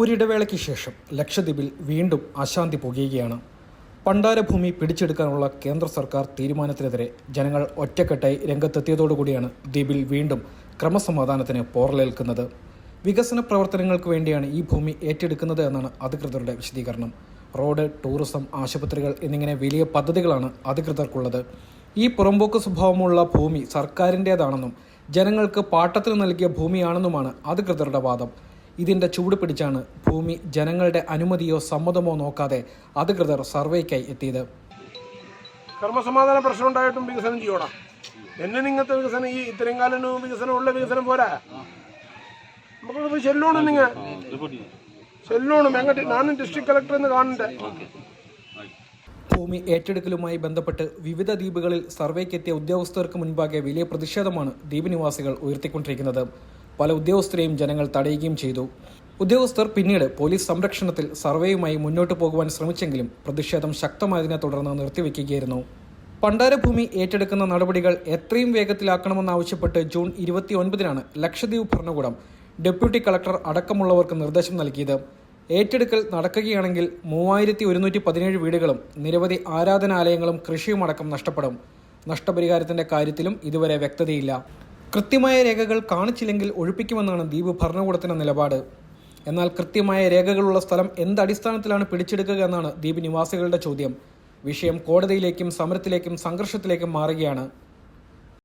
ഒരിടവേളയ്ക്ക് ശേഷം ലക്ഷദ്വീപിൽ വീണ്ടും അശാന്തി പുകയുകയാണ്. പണ്ടാരഭൂമി പിടിച്ചെടുക്കാനുള്ള കേന്ദ്ര സർക്കാർ തീരുമാനത്തിനെതിരെ ജനങ്ങൾ ഒറ്റക്കെട്ടായി രംഗത്തെത്തിയതോടുകൂടിയാണ് ദ്വീപിൽ വീണ്ടും ക്രമസമാധാനത്തിന് പോറലേൽക്കുന്നത്. വികസന പ്രവർത്തനങ്ങൾക്ക് വേണ്ടിയാണ് ഈ ഭൂമി ഏറ്റെടുക്കുന്നത് എന്നാണ് അധികൃതരുടെ വിശദീകരണം. റോഡ് ടൂറിസം ആശുപത്രികൾ എന്നിങ്ങനെ വലിയ പദ്ധതികളാണ് അധികൃതർക്കുള്ളത്. ഈ പുറമ്പോക്ക് സ്വഭാവമുള്ള ഭൂമി സർക്കാരിന്റേതാണെന്നും ജനങ്ങൾക്ക് പാട്ടത്തിന് നൽകിയ ഭൂമിയാണെന്നുമാണ് അധികൃതരുടെ വാദം. ഇതിന്റെ ചൂട് പിടിച്ചാണ് ഭൂമി ജനങ്ങളുടെ അനുമതിയോ സമ്മതമോ നോക്കാതെ അധികൃതർ സർവേക്കായി എത്തിയത്. കർമ്മസമാധാന പ്രശ്നം ഉണ്ടായിട്ടും വികസനം ചെയ്യോടാ എന്നെ ഇങ്ങനത്തെ വികസനം ഈ ഇത്രയും കാലം വികസനം ഉള്ള വികസനം പോരാ. നമുക്കത് പോയി ചെല്ലോണം നിങ്ങൾ ചെല്ലോണം എങ്ങോട്ട് ഞാനും ഡിസ്ട്രിക്ട് കളക്ടർ എന്ന് കാണണ്ടേ ഭൂമി ഏറ്റെടുക്കലുമായി ബന്ധപ്പെട്ട് വിവിധ ദ്വീപുകളിൽ സർവേക്കെത്തിയ ഉദ്യോഗസ്ഥർക്ക് മുൻപാകെ വലിയ പ്രതിഷേധമാണ് ദ്വീപ് നിവാസികൾ ഉയർത്തിക്കൊണ്ടിരിക്കുന്നത്. പല ഉദ്യോഗസ്ഥരെയും ജനങ്ങൾ തടയുകയും ചെയ്തു. ഉദ്യോഗസ്ഥർ പിന്നീട് പോലീസ് സംരക്ഷണത്തിൽ സർവേയുമായി മുന്നോട്ട് പോകുവാൻ ശ്രമിച്ചെങ്കിലും പ്രതിഷേധം ശക്തമായതിനെ തുടർന്ന് നിർത്തിവെക്കുകയായിരുന്നു. പണ്ടാരഭൂമി ഏറ്റെടുക്കുന്ന നടപടികൾ എത്രയും വേഗത്തിലാക്കണമെന്നാവശ്യപ്പെട്ട് ജൂൺ ഇരുപത്തി ഒൻപതിനാണ് ലക്ഷദ്വീപ് ഭരണകൂടം ഡെപ്യൂട്ടി കളക്ടർ അടക്കമുള്ളവർക്ക് നിർദ്ദേശം നൽകിയത്. ഏറ്റെടുക്കൽ നടക്കുകയാണെങ്കിൽ മൂവായിരത്തി ഒരുന്നൂറ്റി പതിനേഴ് വീടുകളും നിരവധി ആരാധനാലയങ്ങളും കൃഷിയും അടക്കം നഷ്ടപ്പെടും. നഷ്ടപരിഹാരത്തിന്റെ കാര്യത്തിലും ഇതുവരെ വ്യക്തതയില്ല. കൃത്യമായ രേഖകൾ കാണിച്ചില്ലെങ്കിൽ ഒഴിപ്പിക്കുമെന്നാണ് ദ്വീപ് ഭരണകൂടത്തിന്റെ നിലപാട്. എന്നാൽ കൃത്യമായ രേഖകളുള്ള സ്ഥലം എന്തടിസ്ഥാനത്തിലാണ് പിടിച്ചെടുക്കുക എന്നാണ് ദ്വീപ് നിവാസികളുടെ ചോദ്യം. വിഷയം കോടതിയിലേക്കും സമരത്തിലേക്കും സംഘർഷത്തിലേക്കും മാറുകയാണ്.